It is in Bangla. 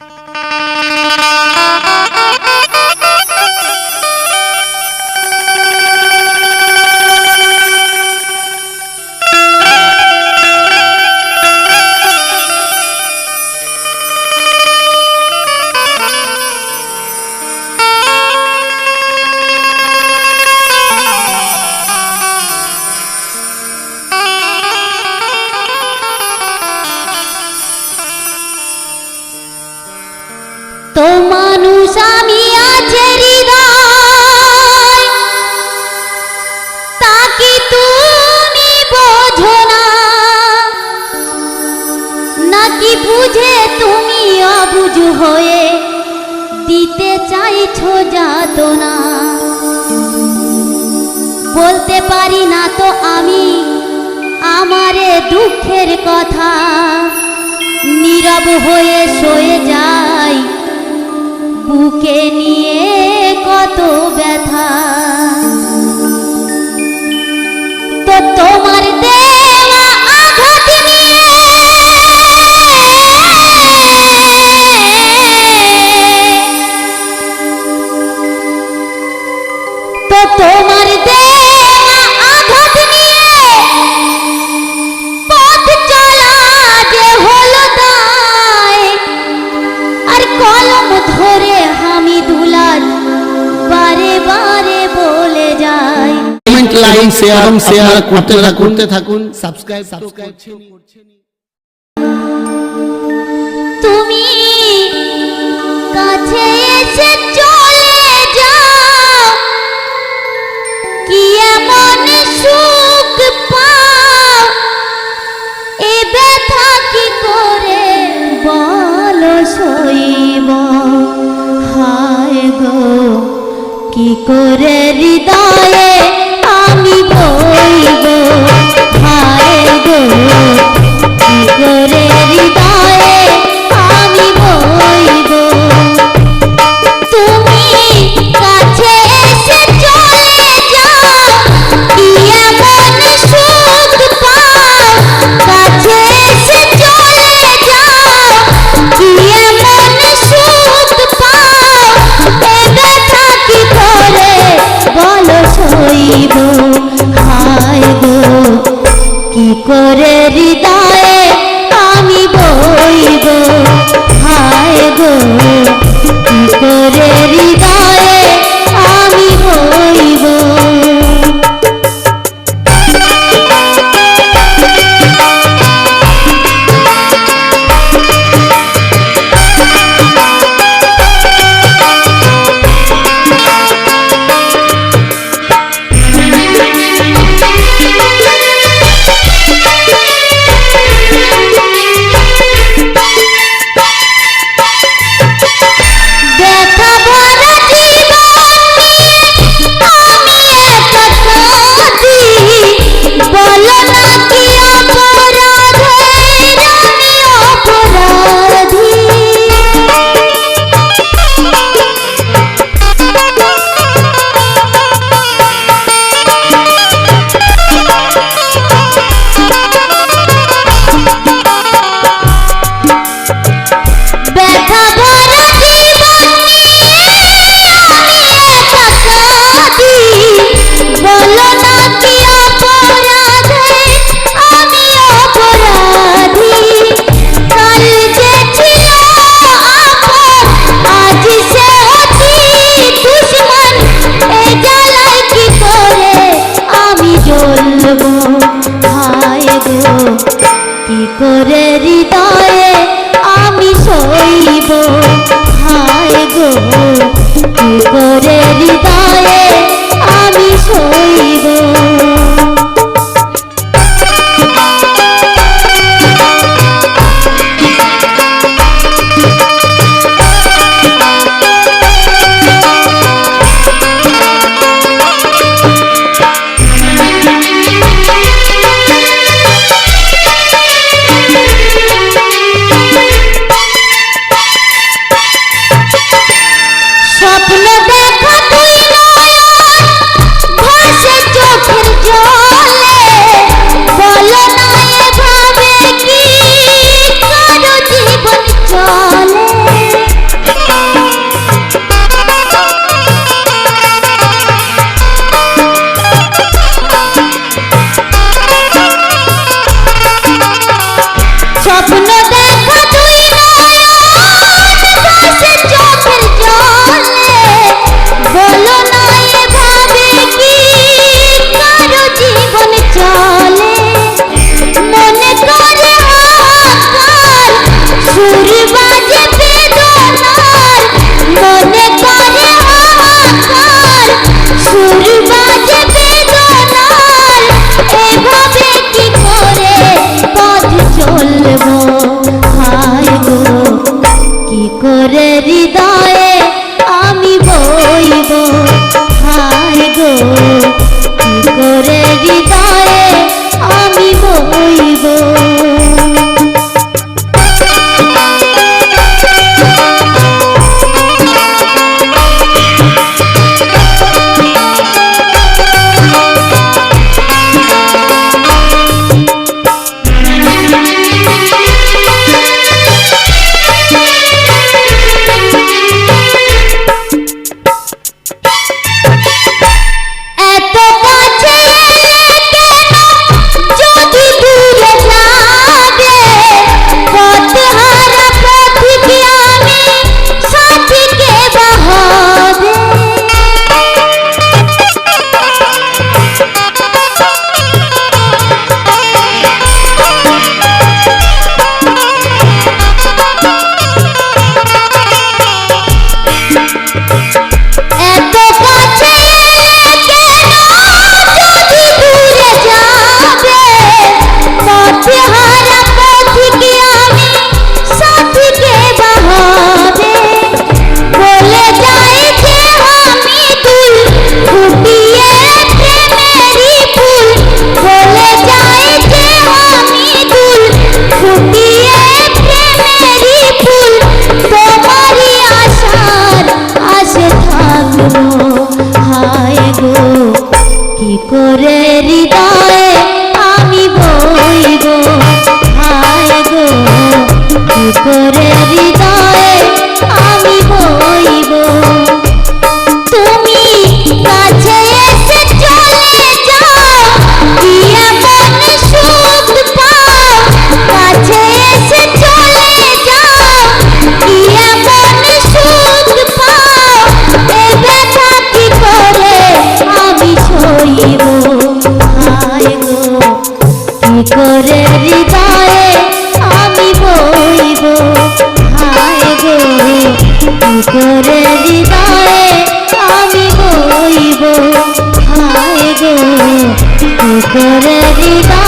you হয়ে দিতে চাইছো যাতনা। বলতে পারি না তো আমি আমারে দুঃখের কথা। নীরব হয়ে সয়ে যাই, বুকে নিয়ে কত ব্যথা। তো তোমার দেখ বারে বারে বলে যাই। কমেন্ট লাইক শেয়ার শেয়ার করতে করতে থাকুন। সাবস্ক্রাইব সাবস্ক্রাইব তুমি কাছে এসেছ করে হৃদয়ে করে স্বপ্ন দেখা তুই চোখের জলে। বলো না এভাবে কি কারও জীবন চলে? মনে করে আকাল সুর করে হৃদয় করে হৃদয়ে